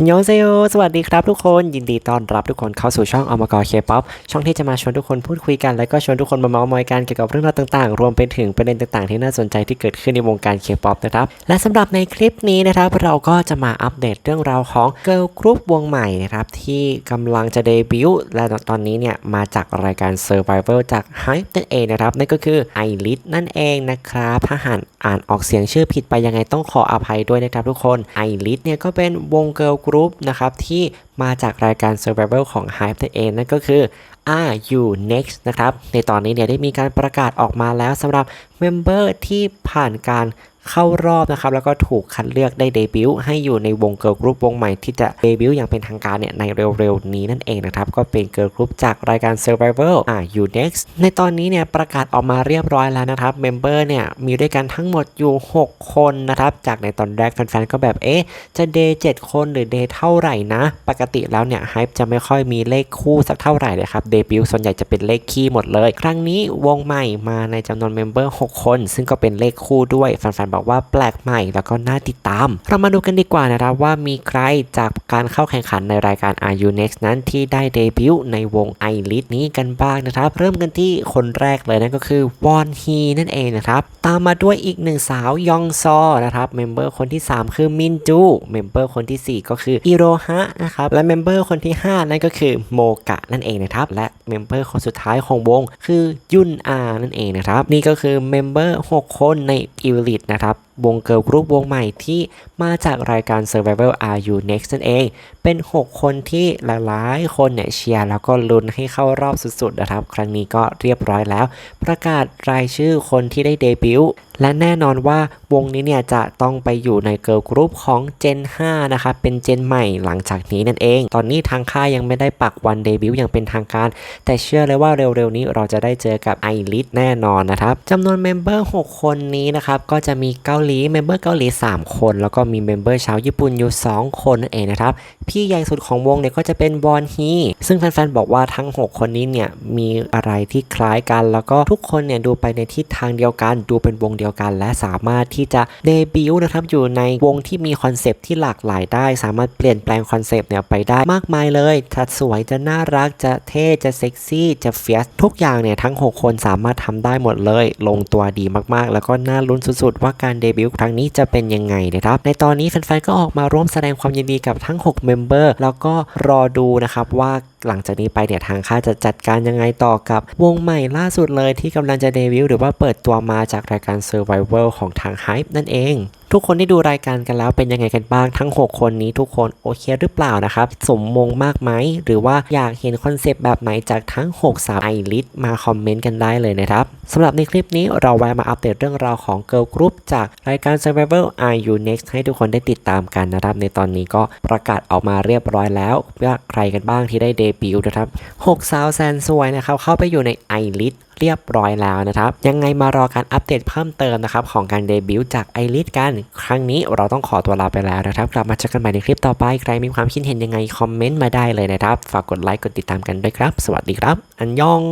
อันยองเซโยสวัสดีครับทุกคน ยินดีต้อนรับทุกคนเข้าสู่ช่องอมกรเคป๊อปช่องที่จะมาชวนทุกคนพูดคุยกัน แล้วก็ชวนทุกคนมาเมาส์มอยกันเกี่ยวกับเรื่องราวต่างๆ รวมไปถึงประเด็นต่างๆ ที่น่าสนใจที่เกิดขึ้นในวงการเคป๊อปนะครับ และสำหรับในคลิปนี้นะครับ เราก็จะมาอัปเดตเรื่องราวของเกิร์ลกรุ๊ปวงใหม่นะครับ ที่กำลังจะเดบิวต์และตอนนี้เนี่ยมาจากรายการ Survival จาก Hype นั่นเองนะครับนั่นก็คือ i l i t นั่นเองนะครับถ้าหากอ่านออกเสียงชื่อผิดไปยังไงต้องขออภัยด้วยนะครับทุกคน i l i t เนี่ยก็เป็นวงเกิร์ลรุ๊ปนะครับที่มาจากรายการ Survival ของ Hype นั่นเองนั่นก็คือ Are You Next นะครับในตอนนี้เนี่ยได้มีการประกาศออกมาแล้วสำหรับเมมเบอร์ที่ผ่านการ เข้ารอบนะครับแล้วก็ถูกคัดเลือกได้เดบิวต์ให้อยู่ในวงเกิร์ลกรุ๊ปวงใหม่ที่จะเดบิวต์อย่างเป็นทางการเนี่ยในเร็วๆนี้นั่นเองนะครับก็เป็นเกิร์ลกรุ๊ปจากรายการ Survival Are You Next ในตอนนี้เนี่ยประกาศออกมาเรียบร้อยแล้วนะครับเมมเบอร์เนี่ยมีด้วยกันทั้งหมดอยู่ 6 คนนะครับจากในตอนแรกแฟนๆก็แบบเอ๊ะจะเดย์7คนหรือเดย์เท่าไหร่นะ ปกติแล้วเนี่ยไฮป์จะไม่ค่อยมีเลขคู่สักเท่าไหร่เลยครับเดบิวต์ส่วนใหญ่จะเป็นเลขคี่หมดเลย ครั้งนี้วงใหม่มาในจำนวนเมมเบอร์6คน ซึ่งก็เป็นเลขคู่ด้วยแฟนๆบอกว่าแปลกใหม่แล้วก็น่าติดตาม เรามาดูกันดีกว่านะครับว่ามีใครจากการเข้าแข่งขันในรายการ Are You Next นั้นที่ได้เดบิวต์ในวง i l i t นี้กันบ้างนะครับ เริ่มกันที่คนแรกเลยนั่นก็คือวอนฮีนั่นเองนะครับตามมาด้วยอีกหนึ่งสาวยองซอนะครับเมมเบอร์คนที่ 3 คือมินจูเมมเบอร์คนทีสี่ 4 ก็คืออิโรฮะนะครับและเมมเบอร์คนที่ 5 นั่นก็คือโมกะนั่นเองนะครับและเมมเบอร์คนสุดท้ายของวง คือยุนอานั่นเองนะครับนี่ก็คือเมมเบอร์6คนในอิลิทนะครับ วงเกิร์ลกรุ๊ปวงใหม่ที่มาจากรายการ Survival Are You Next นั่นเอง เป็น 6 คนที่หลายๆ คนเนี่ยเชียร์แล้วก็ลุ้นให้เข้ารอบสุดๆนะครับ ครั้งนี้ก็เรียบร้อยแล้ว ประกาศรายชื่อคนที่ได้เดบิวต์และแน่นอนว่าวงนี้เนี่ยจะต้องไปอยู่ในเกิร์ลกรุ๊ปของ Gen 5 นะครับ เป็นเจนใหม่หลังจากนี้นั่นเอง ตอนนี้ทางค่ายยังไม่ได้ปักวันเดบิวต์อย่างเป็นทางการ แต่เชื่อเลยว่าเร็วๆนี้เราจะได้เจอกับไอริสแน่นอนนะครับจำนวนเมมเบอร์ 6 คนนี้นะครับ ก็จะมีเกาหลีเมมเบอร์เกาหลี 3 คน แล้วก็มีเมมเบอร์ชาวญี่ปุ่นอยู่ 2 คนนั่นเองนะครับ พี่ใหญ่สุดของวงเนี่ยก็จะเป็นวอนฮีซึ่งแฟนๆบอกว่าทั้ง 6 คนนี้เนี่ยมีอะไรที่คล้ายกัน แล้วก็ทุกคนเนี่ยดูไปในทิศทางเดียวกัน ดูเป็นวงเดียวกัน และสามารถที่จะเดบิวต์นะครับอยู่ในวงที่มีคอนเซปต์ที่หลากหลายได้ สามารถเปลี่ยนแปลงคอนเซปต์เนี่ยไปได้มากมายเลยจะสวยจะน่ารักจะเท่จะเซ็กซี่จะเฟียสทุกอย่างเนี่ยทั้ง 6 คนสามารถทำได้หมดเลย ลงตัวดีมากๆ แล้วก็น่าลุ้นสุดๆ ว่าการเดบิวต์ครั้งนี้จะเป็นยังไงนะครับ ในตอนนี้แฟนๆก็ออกมาร่วมแสดงความยินดีกับทั้ง 6 เมมเบอร์แล้วก็รอดูนะครับว่าหลังจากนี้ไปเนี่ยทางค่ายจะจัดการยังไงต่อกับวงใหม่ล่าสุดเลยที่กำลังจะเดบิวต์หรือว่าเปิดตัวมาจากรายการ Survivor ของทาง Hype นั่นเอง ทุกคนที่ดูรายการกันแล้วเป็นยังไงกันบ้างทั้ง 6 คนนี้ทุกคนโอเคหรือเปล่านะครับ สมมงมากไหมหรือว่าอยากเห็นคอนเซปต์แบบไหนจากทั้ง 6 สาวไอริสมาคอมเมนต์กันได้เลยนะครับสำหรับในคลิปนี้เราแวะมาอัปเดตเรื่องราวของ Girl Group จากรายการ Survival Are You Next ให้ทุกคนได้ติดตามกันนะครับ ในตอนนี้ก็ประกาศออกมาเรียบร้อยแล้วว่าใครกันบ้างที่ได้เดบิวต์นะครับ6สาวแสนสวยนะครับเข้าไปอยู่ในไอริส เรียบร้อยแล้วนะครับ ยังไงมารอการอัปเดตเพิ่มเติมนะครับของการเดบิวต์จากไอริสกัน ครั้งนี้เราต้องขอตัวลาไปแล้วนะครับ กลับมาเจอกันใหม่ในคลิปต่อไป ใครมีความคิดเห็นยังไงคอมเมนต์มาได้เลยนะครับ ฝากกดไลค์กดติดตามกันด้วยครับ สวัสดีครับ อันยอง